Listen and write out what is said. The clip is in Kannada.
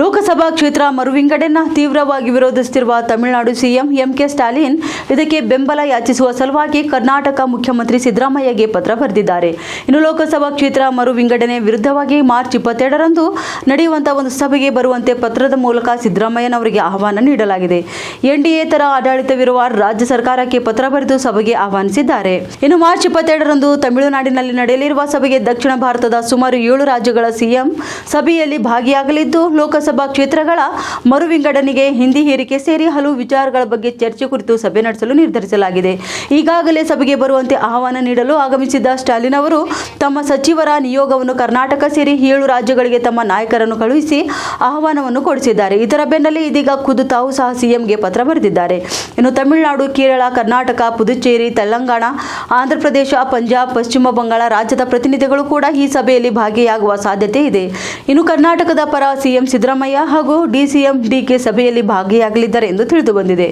ಲೋಕಸಭಾ ಕ್ಷೇತ್ರ ಮರುವಿಂಗಡನ ತೀವ್ರವಾಗಿ ವಿರೋಧಿಸುತ್ತಿರುವ ತಮಿಳುನಾಡು ಸಿಎಂ ಎಂಕೆ ಸ್ಟಾಲಿನ್ ಇದಕ್ಕೆ ಬೆಂಬಲ ಯಾಚಿಸುವ ಸಲುವಾಗಿ ಕರ್ನಾಟಕ ಮುಖ್ಯಮಂತ್ರಿ ಸಿದ್ದರಾಮಯ್ಯಗೆ ಪತ್ರ ಬರೆದಿದ್ದಾರೆ. ಇನ್ನು ಲೋಕಸಭಾ ಕ್ಷೇತ್ರ ಮರು ವಿಂಗಡಣೆ ವಿರುದ್ಧವಾಗಿ ಮಾರ್ಚ್ ಇಪ್ಪತ್ತೆರಡರಂದು ನಡೆಯುವಂತಹ ಒಂದು ಸಭೆಗೆ ಬರುವಂತೆ ಪತ್ರದ ಮೂಲಕ ಸಿದ್ದರಾಮಯ್ಯನವರಿಗೆ ಆಹ್ವಾನ ನೀಡಲಾಗಿದೆ. ಎನ್ಡಿಎ ತರ ಆಡಳಿತವಿರುವ ರಾಜ್ಯ ಸರ್ಕಾರಕ್ಕೆ ಪತ್ರ ಬರೆದು ಸಭೆಗೆ ಆಹ್ವಾನಿಸಿದ್ದಾರೆ. ಇನ್ನು ಮಾರ್ಚ್ ಇಪ್ಪತ್ತೆರಡರಂದು ತಮಿಳುನಾಡಿನಲ್ಲಿ ನಡೆಯಲಿರುವ ಸಭೆಗೆ ದಕ್ಷಿಣ ಭಾರತದ ಸುಮಾರು ಏಳು ರಾಜ್ಯಗಳ ಸಿಎಂ ಸಭೆಯಲ್ಲಿ ಭಾಗಿಯಾಗಲಿದ್ದು ಲೋಕಸಭಾ ಕ್ಷೇತ್ರಗಳ ಮರು ವಿಂಗಡಣೆಗೆ ಹಿಂದಿ ಹೇರಿಕೆ ಸೇರಿ ಹಲವು ವಿಚಾರಗಳ ಬಗ್ಗೆ ಚರ್ಚೆ ಕುರಿತು ಸಭೆ ನಡೆಸಲು ನಿರ್ಧರಿಸಲಾಗಿದೆ. ಈಗಾಗಲೇ ಸಭೆಗೆ ಬರುವಂತೆ ಆಹ್ವಾನ ನೀಡಲು ಆಗಮಿಸಿದ್ದ ಸ್ಟಾಲಿನ್ ಅವರು ತಮ್ಮ ಸಚಿವರ ನಿಯೋಗವನ್ನು ಕರ್ನಾಟಕ ಸೇರಿ ಏಳು ರಾಜ್ಯಗಳಿಗೆ ತಮ್ಮ ನಾಯಕರನ್ನು ಕಳುಹಿಸಿ ಆಹ್ವಾನವನ್ನು ಕೊಡಿಸಿದ್ದಾರೆ. ಇದರ ಬೆನ್ನಲ್ಲೇ ಇದೀಗ ಖುದ್ದು ತಾವು ಸಹ ಸಿಎಂಗೆ ಪತ್ರ ಬರೆದಿದ್ದಾರೆ. ಇನ್ನು ತಮಿಳುನಾಡು, ಕೇರಳ, ಕರ್ನಾಟಕ, ಪುದುಚೇರಿ, ತೆಲಂಗಾಣ, ಆಂಧ್ರಪ್ರದೇಶ, ಪಂಜಾಬ್, ಪಶ್ಚಿಮ ಬಂಗಾಳ ರಾಜ್ಯದ ಪ್ರತಿನಿಧಿಗಳು ಕೂಡ ಈ ಸಭೆಯಲ್ಲಿ ಭಾಗಿಯಾಗುವ ಸಾಧ್ಯತೆ ಇದೆ. ಇನ್ನು ಕರ್ನಾಟಕದ ಪರ ಸಿಎಂ ಸಿದ್ದರಾಮಯ್ಯ ಹಾಗೂ ಡಿಸಿಎಂ ಡಿಕೆ ಸಭೆಯಲ್ಲಿ ಭಾಗಿಯಾಗಲಿದ್ದಾರೆ ಎಂದು ತಿಳಿದು ಬಂದಿದೆ